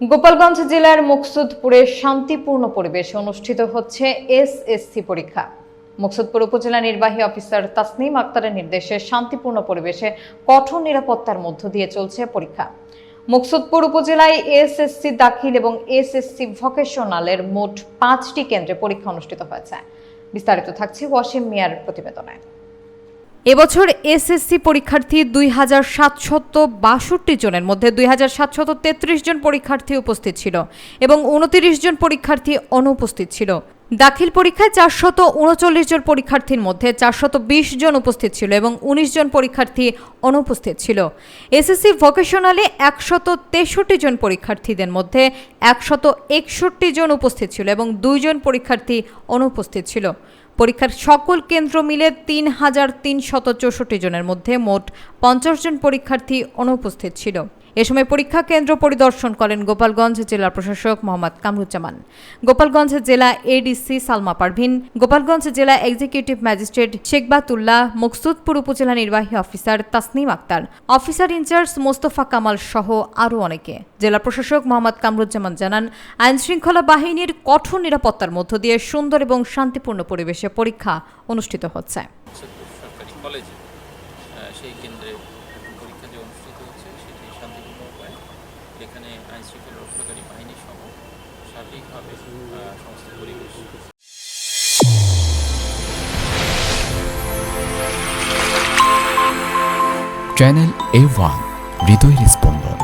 গোপালগঞ্জ জেলার মুকসুদপুরে শান্তিপূর্ণ পরিবেশে অনুষ্ঠিত হচ্ছে এসএসসি পরীক্ষা। মুকসুদপুর উপজেলা নির্বাহী অফিসার তাসনিম আক্তারের নির্দেশে শান্তিপূর্ণ পরিবেশে কঠোর নিরাপত্তার মধ্য দিয়ে চলছে পরীক্ষা। মুকসুদপুর উপজেলায় এসএসসি দাখিল এবং এসএসসি ভোকেশনালের মোট পাঁচটি কেন্দ্রে পরীক্ষা অনুষ্ঠিত হয়েছে। বিস্তারিত থাকছে ওয়াসিম মিয়ার প্রতিবেদনায় এবছর এসএসসি পরীক্ষার্থী দুই হাজার সাতশত বাষট্টি জনের মধ্যে দুই হাজার সাতশত তেত্রিশ জন পরীক্ষার্থী উপস্থিত ছিল এবং উনতিরিশ জন পরীক্ষার্থী অনুপস্থিত ছিল। দাখিল পরীক্ষায় চারশত উনচল্লিশ জন পরীক্ষার্থীর মধ্যে চারশত বিশ জন উপস্থিত ছিল এবং উনিশ জন পরীক্ষার্থী অনুপস্থিত ছিল। এসএসসি ভোকেশনালে একশত তেষট্টি জন পরীক্ষার্থীদের মধ্যে একশত একষট্টি জন উপস্থিত ছিল এবং দুইজন পরীক্ষার্থী অনুপস্থিত ছিল। পরীক্ষার সকল কেন্দ্র মিলে তিন হাজার তিনশত চৌষট্টি জনের মধ্যে মোট পঞ্চাশ জন পরীক্ষার্থী অনুপস্থিত ছিল। এ সময় পরীক্ষা কেন্দ্র পরিদর্শন করেন গোপালগঞ্জ জেলা প্রশাসক মোহাম্মদ কামরুজ্জামান। গোপালগঞ্জ জেলা এডিসি সালমা পারভিন, গোপালগঞ্জ জেলা এক্সিকিউটিভ ম্যাজিস্ট্রেট শেখবাতুল্লাহ মুকসুদপুর উপজেলা নির্বাহী officer Tasnim Akter, officer in-charge Mostafa Kamal সহ আরও অনেকে। জেলা প্রশাসক মোহাম্মদ কামরুজ্জামান জানান, আইনশৃঙ্খলা বাহিনীর কঠোর নিরাপত্তার মধ্য দিয়ে সুন্দর এবং শান্তিপূর্ণ পরিবেশে পরীক্ষা অনুষ্ঠিত হচ্ছে। কলেজে সেই কেন্দ্রে পরীক্ষা যে অনুষ্ঠিত হচ্ছে সেটি শান্তিপূর্ণ উপায়। এখানে আইন শৃঙ্খলা রক্ষাকারী বাহিনী সহ সার্বিকভাবে সমস্ত পরিবেশ। চ্যানেল এ ওয়ান, হৃদয়ের স্পন্দন।